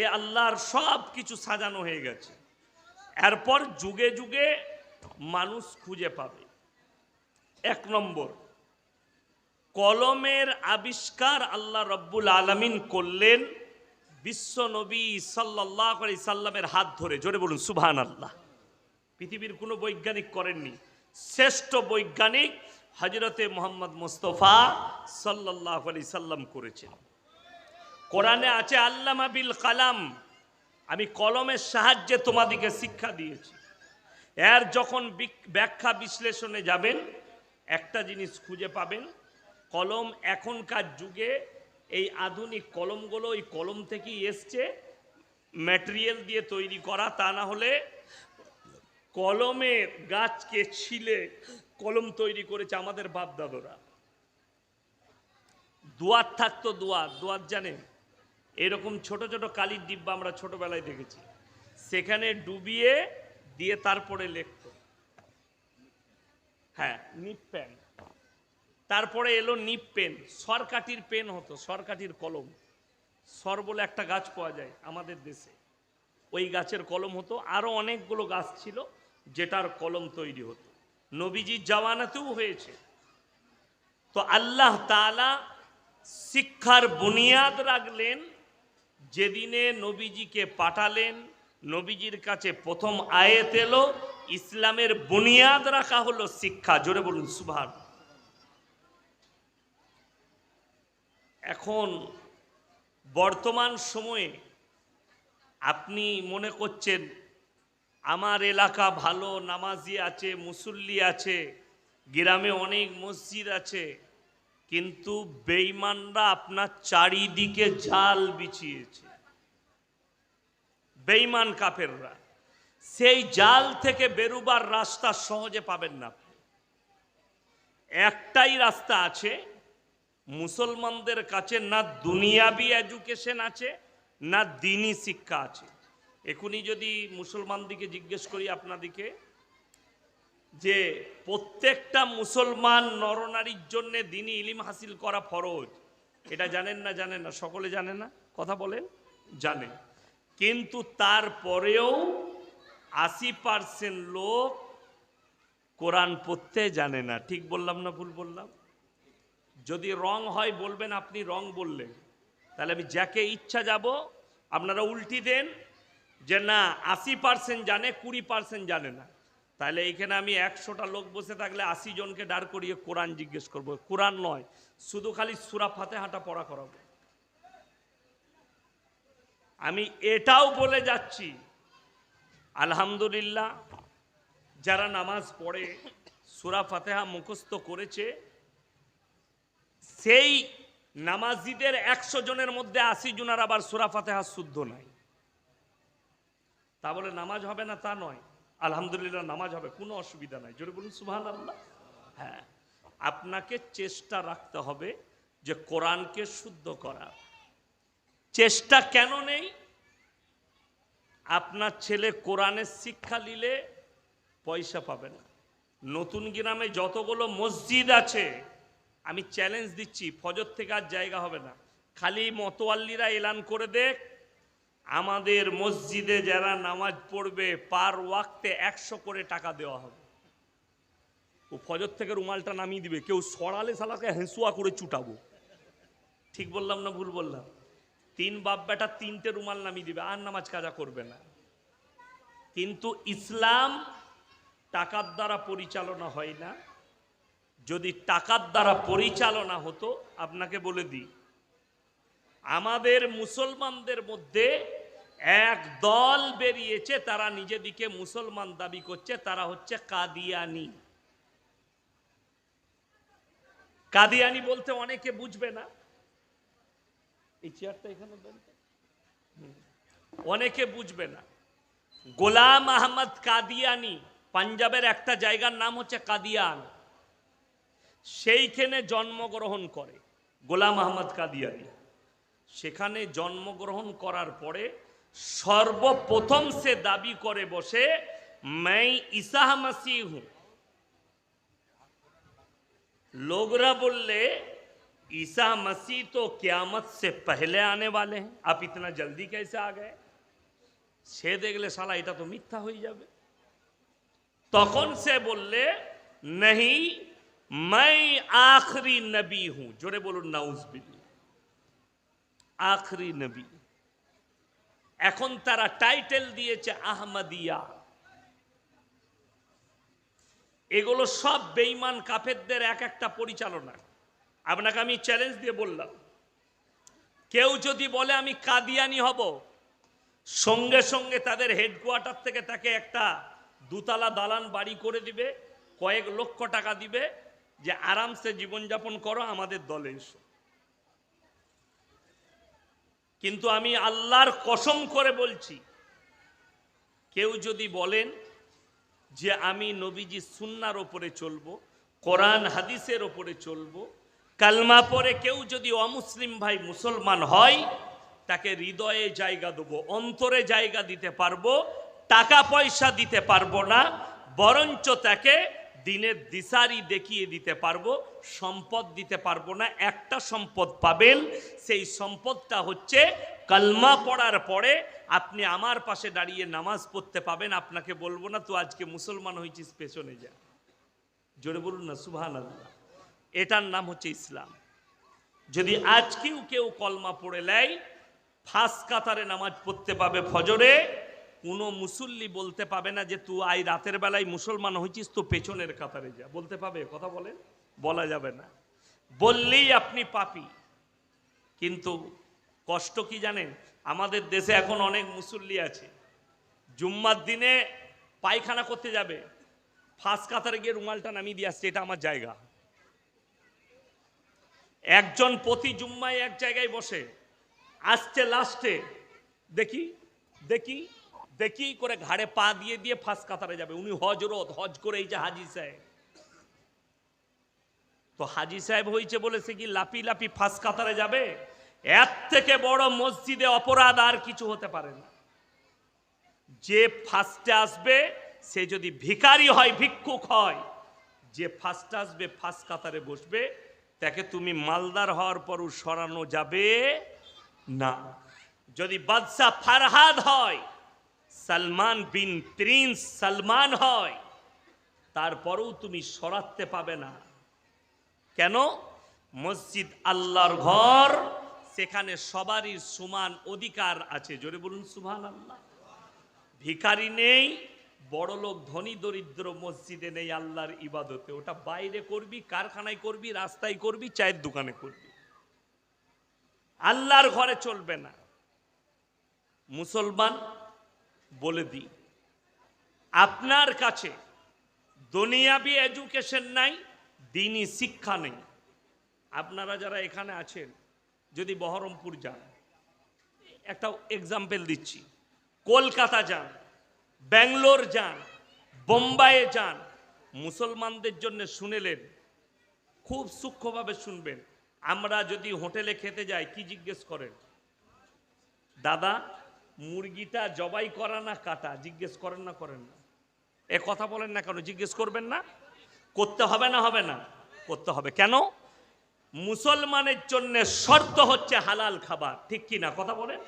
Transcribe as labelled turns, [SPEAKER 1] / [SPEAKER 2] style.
[SPEAKER 1] এ আল্লাহর সব কিছু সাজানো হয়ে গেছে। এরপর যুগে যুগে মানুষ খুঁজে পাবে। এক নম্বর, কলমের আবিষ্কার আল্লাহ রব্বুল আলমিন করলেন বিশ্ব নবী সাল্লাহ সাল্লামের হাত ধরে। জোরে বলুন সুবহান আল্লাহ পৃথিবীর কোনো বৈজ্ঞানিক করেননি। শ্রেষ্ঠ বৈজ্ঞানিক হজরতে মোহাম্মদ মুস্তফা সাল্লাহ আলি সাল্লাম করেছেন। কোরআনে আছে আল্লামা বিল কালাম। আমি কলমের সাহায্যে তোমাদিকে শিক্ষা দিয়েছি। এর যখন ব্যাখ্যা বিশ্লেষণে যাবেন, একটা জিনিস খুঁজে পাবেন, কলম এখনকার যুগে এই আধুনিক কলমগুলো ওই কলম থেকেই এসছে ম্যাটেরিয়াল দিয়ে তৈরি করা, তা না হলে কলমের গাছকে ছিলে কলম তৈরি করেছে আমাদের বাপদাদরা। দুয়ার থাকতো দুয়ার দুয়ার জানেন? এরকম ছোট ছোট কালির ডিব্বা আমরা ছোটবেলায় দেখেছি। সেখানে ডুবিয়ে দিয়ে তারপরে লিখত। হ্যাঁ নিপ পেন। তারপরে এলো নিপ পেন। সরকাটির পেন হতো সরকাটির কলম। সর বলে একটা গাছ পাওয়া যায় আমাদের দেশে। ওই গাছের কলম হতো। আরও অনেকগুলো গাছ ছিল যেটার কলম তৈরি হতো। নবীজির জামানাতেও হয়েছে। তো আল্লাহ তাআলা শিক্ষার বুনিয়াদ রাখলেন যেদিনে নবীজিকে পাঠালেন, নবীজির কাছে প্রথম আয়েত এলো, ইসলামের বুনিয়াদ রাখা হলো শিক্ষা। জোরে বলুন সুভান এখন বর্তমান সময়ে আপনি মনে করছেন, আমার এলাকা ভালো, নামাজি আছে, মুসল্লি আছে, গ্রামে অনেক মসজিদ আছে কিন্তু বেঈমানরা আপনার চারিদিকে জাল বিছিয়েছে বেঈমান কাফেররা, সেই জাল থেকে বেরুবার রাস্তা সহজে পাবেন না। একটাই রাস্তা আছে, মুসলমানদের কাছে না দুনিয়াবি এডুকেশন আছে, না দিনই শিক্ষা আছে এখনই যদি মুসলমানদিকে জিজ্ঞেস করি আপনাদিকে যে প্রত্যেকটা মুসলমান নরনারীর জন্য দিনই ইলিম হাসিল করা ফরজ। এটা জানেন না জানেন না, সকলে জানে না? কথা বলেন? জানে। কিন্তু তারপরেও আশি পার্সেন্ট লোক কোরআন পড়তে জানে না। ঠিক বললাম না ভুল বললাম? যদি রং হয়, বলবেন আপনি রং বললেন। তাহলে আমি যাকে ইচ্ছা যাব, আপনারা উল্টি দেন যে না, আশি পার্সেন্ট জানে, কুড়ি পার্সেন্ট জানে না। তাহলে এইখানে আমি একশোটা লোক বসে থাকলে আশি জনকে দাঁড় করিয়ে কোরআন জিজ্ঞেস করব। কোরআন নয়, শুধু খালি সুরা ফাতেহাটা পড়া করাবো। আমি এটাও বলে যাচ্ছি, আলহামদুলিল্লাহ, যারা নামাজ পড়ে, সুরা ফাতেহা মুখস্থ করেছে, সেই নামাজিদের একশো জনের মধ্যে আশি জনের আবার সুরা ফাতেহা শুদ্ধ নাই। তা বলে নামাজ হবে না তা নয়। আলহামদুলিল্লাহ নামাজ হবে, কোনো অসুবিধা নাই। জোরে বলুন সুহান আল্লাহ হ্যাঁ আপনাকে চেষ্টা রাখতে হবে যে কোরআনকে শুদ্ধ করার। চেষ্টা কেন নেই? আপনার ছেলে কোরআনের শিক্ষা নিলে পয়সা পাবে না। নতুন গ্রামে যতগুলো মসজিদ আছে, আমি চ্যালেঞ্জ দিচ্ছি, ফজর থেকে আর জায়গা হবে না। খালি মতোয়াল্লিরা এলান করে দেখ আমাদের মসজিদে যারা নামাজ পড়বে, পার ওয়াক্তে একশো করে টাকা দেওয়া হবে। ও ফজর থেকে রুমালটা নামিয়ে দিবে। কেউ সরালে সালাকে হেঁসুয়া করে চুটাবো। ঠিক বললাম না ভুল বললাম? তিন বাপ বেটা তিনটে রুমাল নামিয়ে দিবে, আর নামাজ কাজা করবে না। কিন্তু ইসলাম টাকার দ্বারা পরিচালনা হয় না। যদি টাকার দ্বারা পরিচালনা হতো, আপনাকে বলে দিই, আমাদের মুসলমানদের মধ্যে এক দল বেরিয়েছে, তারা নিজেদিকে মুসলমান দাবি করছে, তারা হচ্ছে কাদিয়ানি। কাদিয়ানি বলতে অনেকে বুঝবে না। এই চেয়ারটা এখানে। অনেকে বুঝবে না। গোলাম আহমদ কাদিয়ানি, পাঞ্জাবের একটা জায়গার নাম হচ্ছে কাদিয়ান। সেইখানে জন্মগ্রহণ করে গোলাম আহমদ কাদিয়ানি। সেখানে জন্মগ্রহণ করার পরে সর্বপ্রথম সে দাবি করে বসে मैं ঈসাহ মাসিহ হুঁ লোকরা বললে ईसा मसीह तो क्यामत से पहले आने वाले हैं आप इतना जल्दी कैसे आ गए সে দেখলে শালা এটা তো মিথ্যা হয়ে যাবে তখন সে বললে नहीं मैं आखिरी नबी हूं জোরে বলুন নাউজবিল্লাহ আখরি নবী এখন তারা টাইটেল দিয়েছে আহমদিয়া। এগুলো সব বেইমান কাফেরদের এক একটা পরিচালনা। আপনাকে আমি চ্যালেঞ্জ দিয়ে বললাম, কেউ যদি বলে আমি কাদিয়ানি হব, সঙ্গে সঙ্গে তাদের হেডকোয়ার্টার থেকে তাকে একটা দুতলা দালান বাড়ি করে দিবে, কয়েক লক্ষ টাকা দিবে, যে আরামসে জীবনযাপন করো, আমাদের দলে এসো। কিন্তু আমি আল্লাহর কসম করে বলছি, কেউ যদি বলেন যে আমি নবীজি সুন্নার ওপরে চলবো, কোরআন হাদিসের ওপরে চলবো, কালমা পরে কেউ যদি অমুসলিম ভাই মুসলমান হয়, তাকে হৃদয়ে জায়গা দেবো, অন্তরে জায়গা দিতে পারব, টাকা পয়সা দিতে পারব না, বরঞ্চ তাকে দিনের দিশারি দেখিয়ে দিতে পারব, সম্পদ দিতে পারব না, একটা সম্পদ পাবেন, সেই সম্পদটা হচ্ছে কালমা পড়ার পরে আপনি আমার পাশে দাঁড়িয়ে নামাজ পড়তে পাবেন, আপনাকে বলব না, তো আজকে মুসলমান হয়েছিস, পেছনে যা। জোরে বলুন না সুভান আল্লাহ এটার নাম হচ্ছে ইসলাম। যদি আজকেও কেউ কলমা পড়ে নেয়, ফাঁস কাতারে নামাজ পড়তে পাবে ফজরে কোনো মুসল্লি বলতে পাবে না যে তুই আই রাতের বেলায় মুসলমান হয়েছিস, তো পেছনের কাতারে যা। বলতে পাবে, কথা বলে? বলা যাবে না। বললেই আপনি পাপি। কিন্তু কষ্ট কি জানেন? আমাদের দেশে এখন অনেক মুসল্লি আছে। জুম্মার দিনে পায়খানা করতে যাবে। ফাঁস কাতারে গিয়ে রুমালটা নামিয়ে দিয়ে আসছে, এটা আমার জায়গা। একজন প্রতি জুম্মায় এক জায়গায় বসে। আসছে, লাস্টে। দেখি দেখি। দেখি করে ঘাড়ে পা দিয়ে দিয়ে ফাঁস কাতারে যাবে। উনি হজরত হজ করে এই যে হাজি সাহেব। তো হাজি সাহেব হয়েছে বলে সে কি লাপি লাপি ফাঁস কাতারে যাবে? এর থেকে বড় মসজিদে অপরাধ আর কিছু হতে পারে না। যে ফার্স্টে আসবে, সে যদি ভিখারি হয়, ভিক্ষুক হয়, যে ফার্স্ট আসবে ফার্স্ট কাতারে বসবে, তাকে তুমি মালদার হওয়ার পরও সরানো যাবে না। যদি বাদশাহ ফারহাদ হয় সালমান বিন প্রিন্স সালমান হয়। তারপরেও তুমি সরাতে পাবে না। কেন? মসজিদ আল্লাহর ঘর, সেখানে সবারই সমান অধিকার আছে। জোরে বলুন সুভান আল্লাহ ভিখারি নেই বড় লোক ধনী, দরিদ্র মসজিদে নেই, আল্লাহর ইবাদতে। ওটা বাইরে করবি, কারখানায় করবি, রাস্তায় করবি, চায়ের দোকানে করবি। আল্লাহর ঘরে চলবে না। মুসলমান বলে দিই। আপনার কাছে দুনিয়াবি এডুকেশন নাই, দিনই শিক্ষা নেই। আপনারা যারা এখানে আছেন, যদি বহরমপুর যান, একটা এক্সাম্পল দিচ্ছি। কলকাতা যান, ব্যাঙ্গলোর যান, বোম্বাইয়ে যান, মুসলমানদের জন্য শুনেলেন, খুব সূক্ষ্মভাবে শুনবেন। আমরা যদি হোটেলে খেতে যাই, কি জিজ্ঞেস করেন? দাদা মুরগিটা জবাই করা না কাটা? জিজ্ঞেস করেন না করেন না। এ কথা বলেন না কেন? জিজ্ঞেস করবেন না? করতে হবে না হবে না? করতে হবে। কেন? মুসলমানের জন্য শর্ত হচ্ছে হালাল খাবার। ঠিক কি না? কথা বলেন।